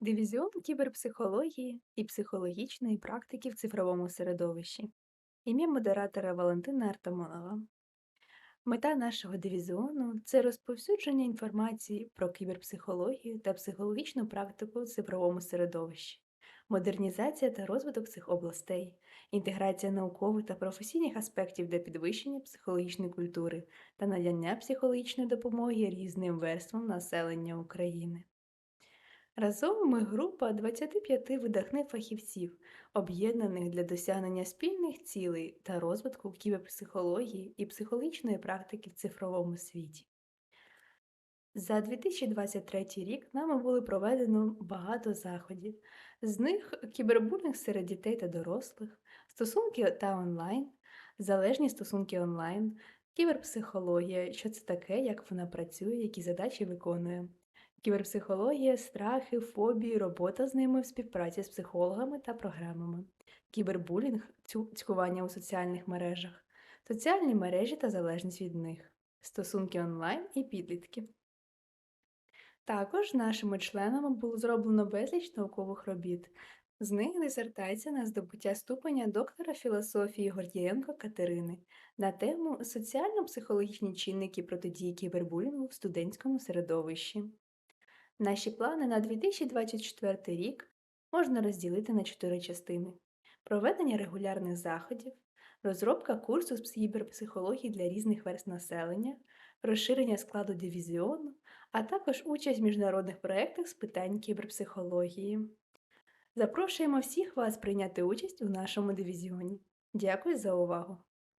Дивізіон кіберпсихології і психологічної практики в цифровому середовищі. Ім'я модератора Валентина Артамонова. Мета нашого дивізіону це розповсюдження інформації про кіберпсихологію та психологічну практику в цифровому середовищі, модернізація та розвиток цих областей, інтеграція наукових та професійних аспектів для підвищення психологічної культури та надання психологічної допомоги різним верствам населення України. Разом ми група 25 видатних фахівців, об'єднаних для досягнення спільних цілей та розвитку кіберпсихології і психологічної практики в цифровому світі. За 2023 рік нами було проведено багато заходів, з них кібербулінг серед дітей та дорослих, стосунки та онлайн, залежні стосунки онлайн, кіберпсихологія, що це таке, як вона працює, які задачі виконує. Кіберпсихологія, страхи, фобії, робота з ними в співпраці з психологами та програмами, кібербулінг, цькування у соціальних мережах, соціальні мережі та залежність від них, стосунки онлайн і підлітки. Також нашими членами було зроблено безліч наукових робіт. З них дисертація на здобуття ступеня доктора філософії Гордієнко Катерини на тему соціально-психологічні чинники протидії кібербулінгу в студентському середовищі. Наші плани на 2024 рік можна розділити на чотири частини: проведення регулярних заходів, розробка курсу з кіберпсихології для різних верст населення, розширення складу дивізіону, а також участь в міжнародних проєктах з питань кіберпсихології. Запрошуємо всіх вас прийняти участь у нашому дивізіоні. Дякую за увагу!